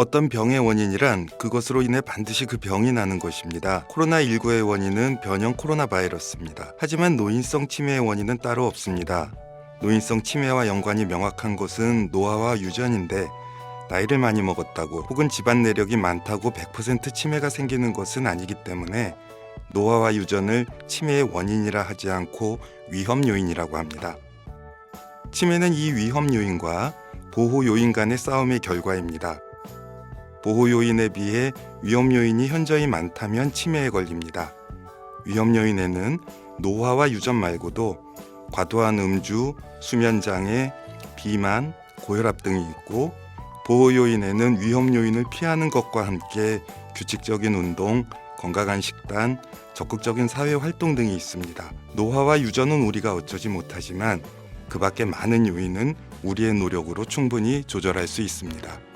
어떤 병의 원인이란 그것으로 인해 반드시 그 병이 나는 것입니다. 코로나19의 원인은 변형 코로나 바이러스입니다. 하지만 노인성 치매의 원인은 따로 없습니다. 노인성 치매와 연관이 명확한 것은 노화와 유전인데 나이를 많이 먹었다고 혹은 집안 내력이 많다고 100% 치매가 생기는 것은 아니기 때문에 노화와 유전을 치매의 원인이라 하지 않고 위험 요인이라고 합니다. 치매는 이 위험 요인과 보호 요인 간의 싸움의 결과입니다. 보호 요인에 비해 위험 요인이 현저히 많다면 치매에 걸립니다. 위험 요인에는 노화와 유전 말고도 과도한 음주, 수면 장애, 비만, 고혈압 등이 있고 보호 요인에는 위험 요인을 피하는 것과 함께 규칙적인 운동, 건강한 식단, 적극적인 사회 활동 등이 있습니다. 노화와 유전은 우리가 어쩌지 못하지만 그 밖에 많은 요인은 우리의 노력으로 충분히 조절할 수 있습니다.